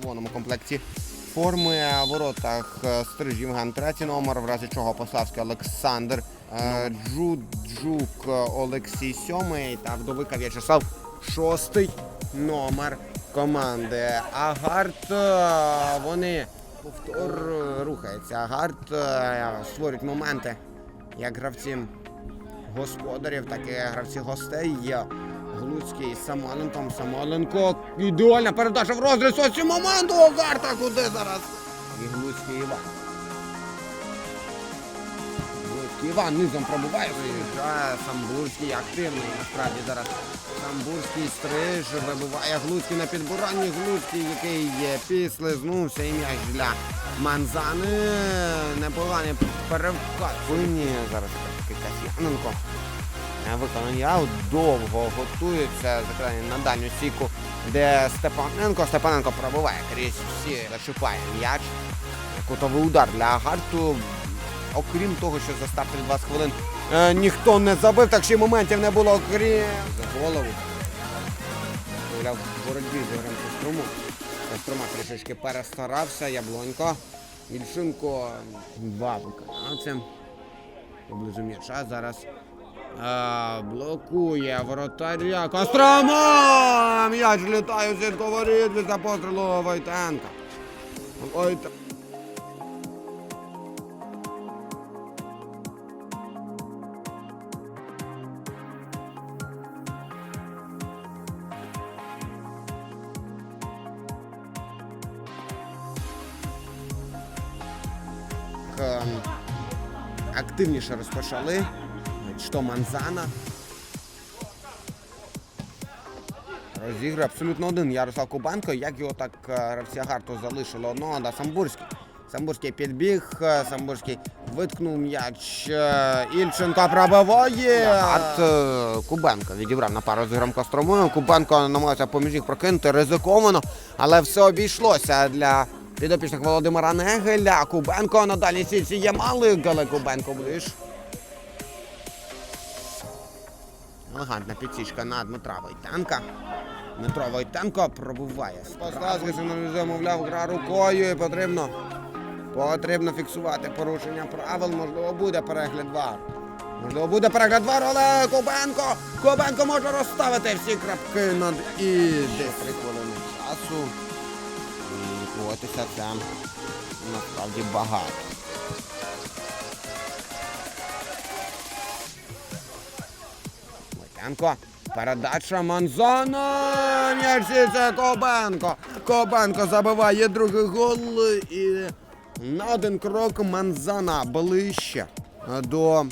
червоному комплекті форми. В воротах е, Стриж Євген третій номер, в разі чого Пославський Олександр, е, Джуджук е, Олексій сьомий та Вдовика В'ячеслав шостий номер команди. Агард е, вони повтор е, рухається. Агард е, створюють моменти як гравці господарів, так і гравці гостей. Глуцький з Самоленком. Самоленко. Ідеальна передача в розріз. Ось і момент у Огарта. Куди зараз? І Глуцький Іван. Глуцький Іван низом пробуває. Виїжджає Самбурський активний. Насправді зараз Самбурський стриж вибиває Глуцький на підбиранні. Глуцький, який є підслизнувся і м'яч для Манзани. Непоганий перевкат. Винні зараз Касьяненко. Виконаний аут довго готується закладання на дальню стійку, де Степаненко. Степаненко пробиває крізь всі, зачіпає м'яч. Кутовий удар для Агарту. Окрім того, що за стартові 20 хвилин е, ніхто не забив, так ще й моментів не було, окрім за голову. Гуляв в боротьбі з Ігорем Кострому. Кострома трішечки перестарався, Яблонько. Ільченко два виконавця поблизу м'яча зараз. А, блокує воротаря. Кострома! М'яч в сітку воріт після пострілу Войтенка. Войтенко. Ем, активніше розпочали. Що Манзана. Розігрує абсолютно один Ярослав Кубанко. Як його так е, гравці Агарту одного, да Самбурський. Самбурський підбіг, е, Самбурський виткнув м'яч. е, Ільченко пробиває. От Кубенко відібрав на пару з Ігорем Костромою. Кубенко намагається поміж їх прокинути ризиковано, але все обійшлося для підопічних Володимира Негеля. Кубенко на дальній сітці є малий, але Кубенко ближ. Елегантна підсічка на Дмитра Войтенка. Дмитро Войтенко пробуває. Пославський сигналізує, мовляв, гра рукою і потрібно. Потрібно фіксувати порушення правил. Можливо, буде перегляд вар. Можливо, буде перегляд вар, але Кубенко! Кубенко може розставити всі крапки над і десь три хвилини часу. І лікуватися насправді багато. Войтенко. Передача Манзана. М'ячі це Кобенко. Кобенко забиває другий гол і на один крок Манзана ближче до.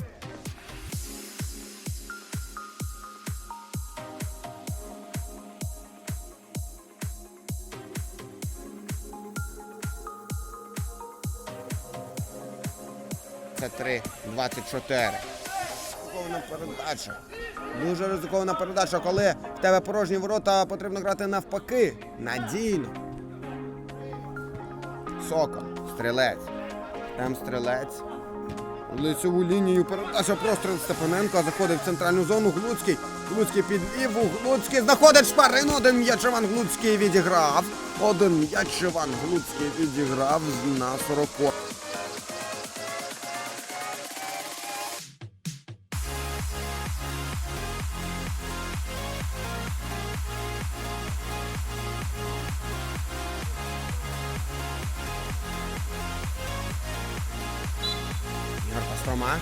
Це 3, 24. Ризикована передача. Дуже ризикована передача, коли в тебе порожні ворота потрібно грати навпаки. Надійно. Сокол. Стрілець. Там стрілець. Лицеву лінію передача простріл Степаненко заходить в центральну зону. Глуцький. Глуцький підвів. Глуцький знаходить шпарин. Один м'яч Іван Глуцький відіграв. Один м'яч Іван Глуцький відіграв на 40. Кострома.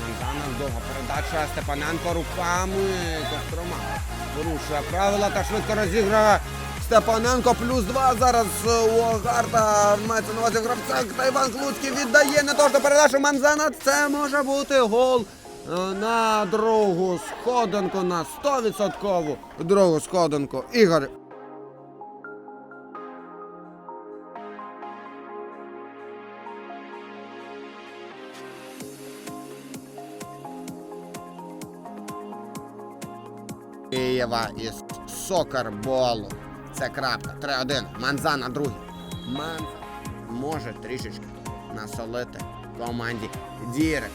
Монтана довга передача Степаненко руками. Кострома порушує правила та швидко розіграє. Степаненко плюс два зараз у Агарта мається на увазі гравця. Та Іван Клуцький віддає не то, що передачу Манзана. Це може бути гол е, на другу сходинку на 100% другу сходинку. Ігор Києва із сокерболу. Це крапка. 3-1. Манзана другий. Манза може трішечки насолити команді Дірек.